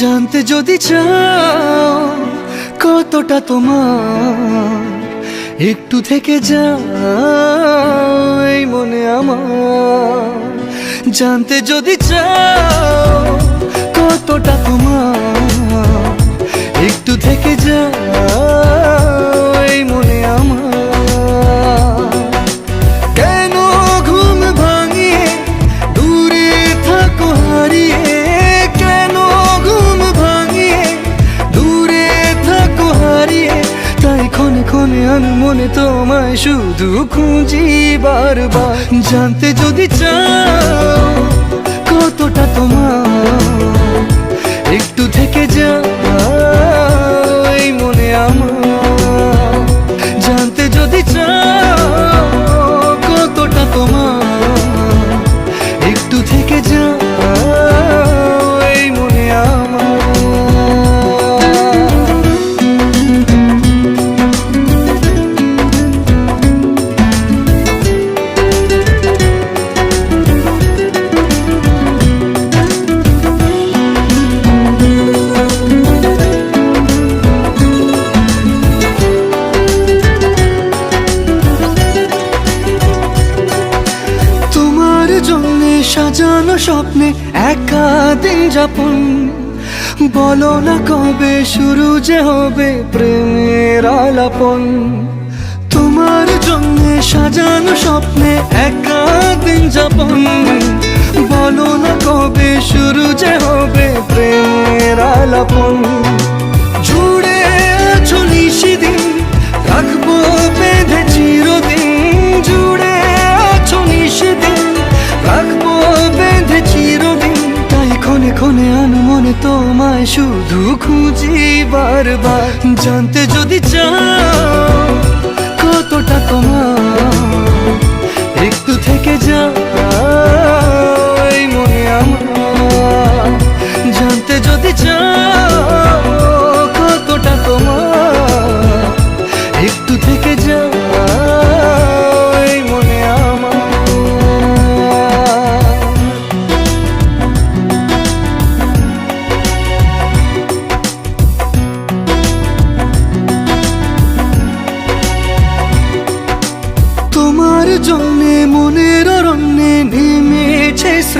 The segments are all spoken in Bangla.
জানতে যদি চাও কতটা তোমার, একটু থেকে যাও এই মনে আমার। জানতে যদি চাও কতটা তোমার, একটু থেকে যাও ক্ষণে আনমনে মনে তোমায় শুধু খুঁজি বারবার। জানতে যদি চাও কতটা তোমার, একটু থেকে যাও, এই মনে আমার সাজানো স্বপ্নে একা দিন যাপন। বলো না কবে শুরু যে হবে প্রেমের আলাপন। তোমার জন্য সাজানো স্বপ্নে একা দিন যাপন। বলো না কবে শুরু যে হবে প্রেমের আলাপন। জুড়ে আছো নিশিদিন ক্ষণে আনমনে তোমায় শুধু খুঁজি বারবার। জানতে যদি চাও কতটা তোমার একটু থেকে যাও।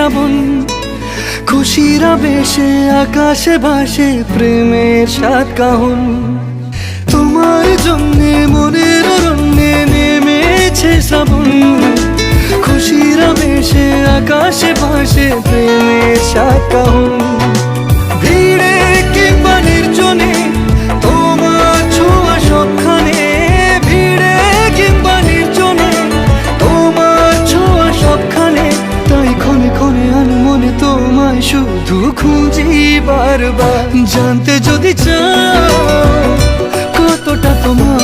শ্রাবণ। খুশিরা বেশে আকাশে ভাসে প্রেমের সাত কাহন। তোমার জন্যে মনের অরণ্যে নেমেছে শ্রাবণ। খুশিরা বেশে আকাশে ভাসে প্রেমের সাত কাহন। ভিড়ে শুধু খুঁজি বারবার জানতে যদি চাও কতটা তোমার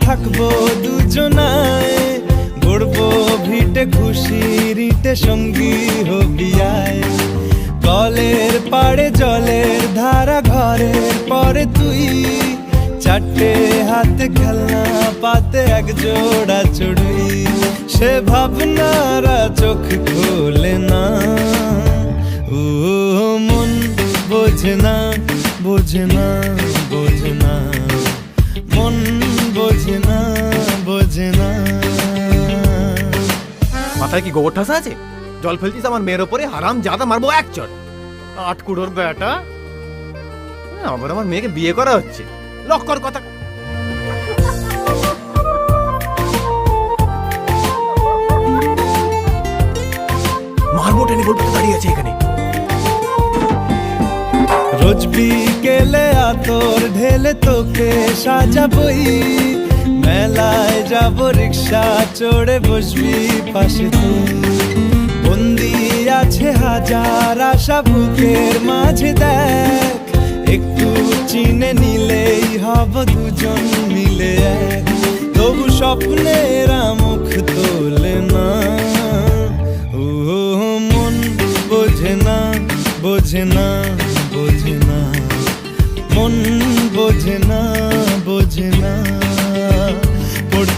থাকব দুজনায়, গড়বো ভিটে খুশি, রিটে সঙ্গী হবিয়ায়। কলের পাড়ে জলের ধারা ঘরের পরে তুই, চারটে হাতে খেলনা, পাতে এক জোড়া চড়ুই। সে ভাবনারা চোখ খোলে না। ও, মন বোঝে না বোঝে না বোঝে না। মন বোঝে না বোঝে না। মাথায় কি গোবর ঠাসা আছে? জল ফেলছিস আমার মেয়ের ওপরে হারাম জাদা মারবো এক চট। আট কুড়োর বেটা। হ্যাঁ, আবার আমার মেয়েকে বিয়ে করা হচ্ছে। লক্কর কথা। মারবো টেনে বলতে দাঁড়িয়ে আছে এখানে। রোজ বিকেলে আতর ঢেলে তোকে সাজাবই। মেলায় যাব, রিক্সা চড়ে বসবি পাশে বন্দি আছে হাজার আশা, বুকের মাঝে দেখ। একটু চিনে নিলেই হব দুজন মিলে তবু স্বপ্নের মুখ তোলে না। ও, মন বোঝে না বোঝে না বোঝে না। মন বোঝে না।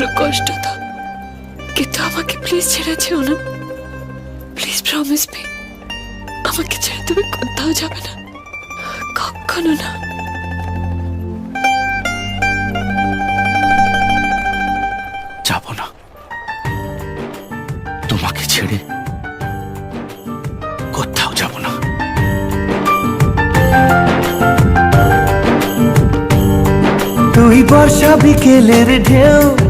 আরও কষ্ট দাও। কিন্তু আমাকে প্লিজ ছেড়ে যেও না। প্লিজ প্রমিস মি আমাকে ছেড়ে তুমি কোথাও যাবে না। কখনো না। যাব না। তোমাকে ছেড়ে কোথাও যাব না। তুই বর্ষা বিকেলের ঢেউ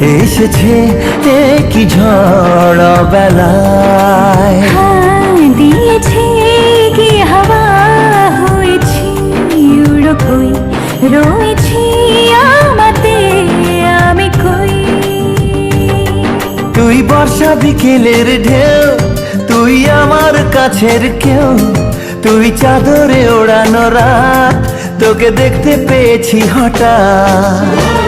এসেছে কি ঝড় বেলায়। হ্যাঁ দিয়েছে কি হাওয়া হয়েছি উড়ো কই রয়েছি আমাতে আমি কই? তুই বর্ষা বিকেলের ঢেউ তুই আমার কাছের কেউ তুই চাদরে ওড়ানো রাত তোকে দেখতে পেয়েছি হঠাৎ।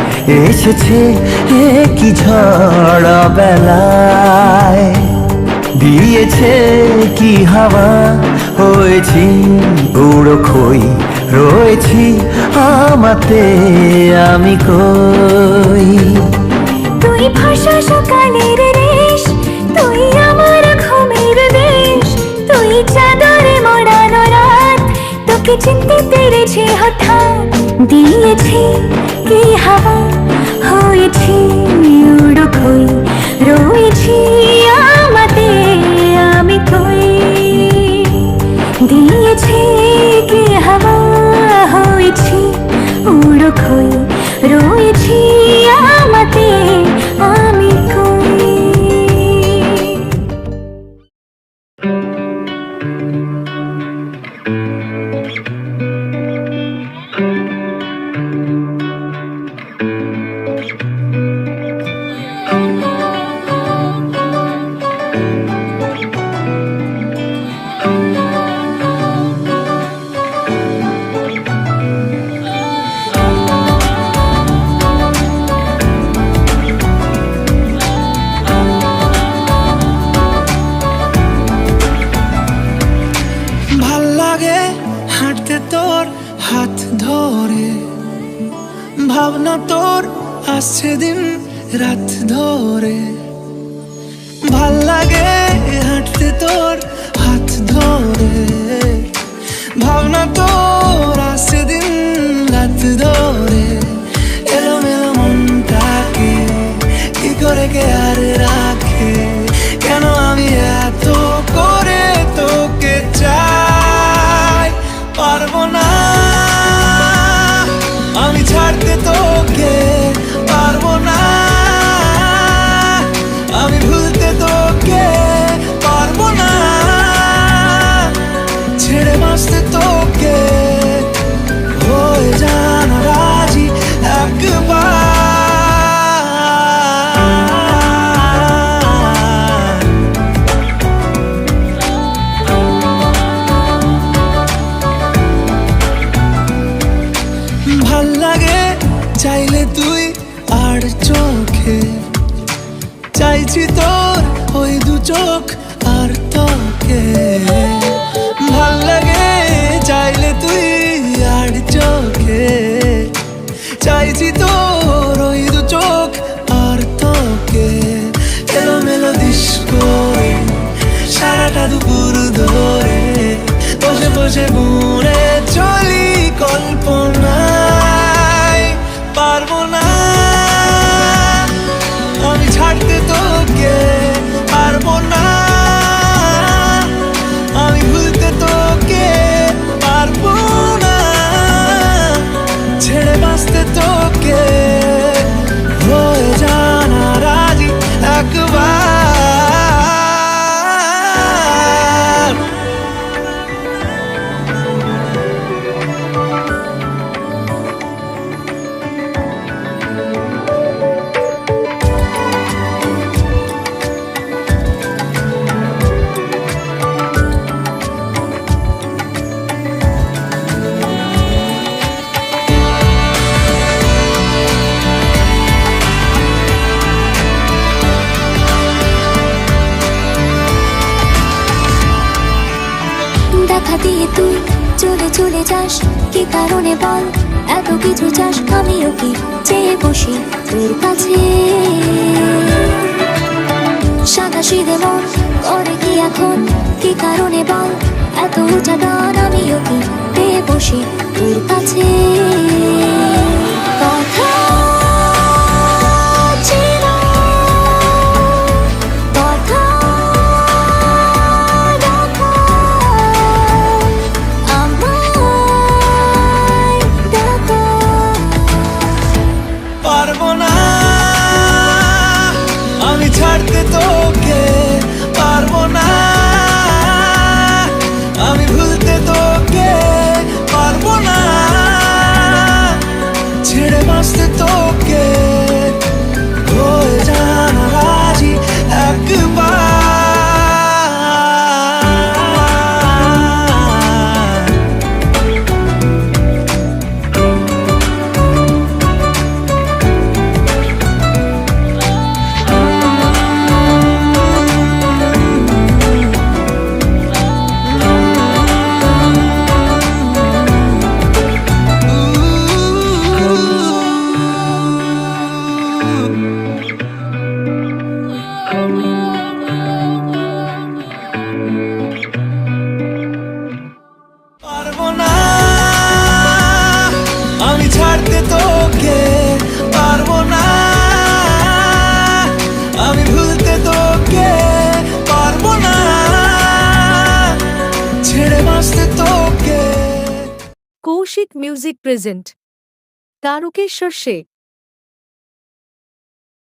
এসেছে কি ঝড় বেলায়। দিয়েছে কি হাওয়া? হয়েছি গুঁড়ো খই, রয়েছি আমাতে আমি কই? তুই ভাষা সকালের রেশ, তুই আমার ঘুমের দেশ তুই চাদরে মোড়ানো রাত, তোকে চিনতে পেরেছি হঠাৎ দিয়েছি কি হাওয়া? হয়েছি উড়ো খই রয়েছি আমাতে আমি কই। দিয়েছি tanto j'ai beau দিয়ে তুই চলে চলে যাস। কি কারণে বল? এত কিছু চাস, আমিও কি চেয়ে বসি তোর কাছে? সাদা সিদে মন করে কি এখন? কি কারণে বল? এত উঁচা গান আমিও কি পেয়ে বসি তোর কাছে? তারকেশ্বর সে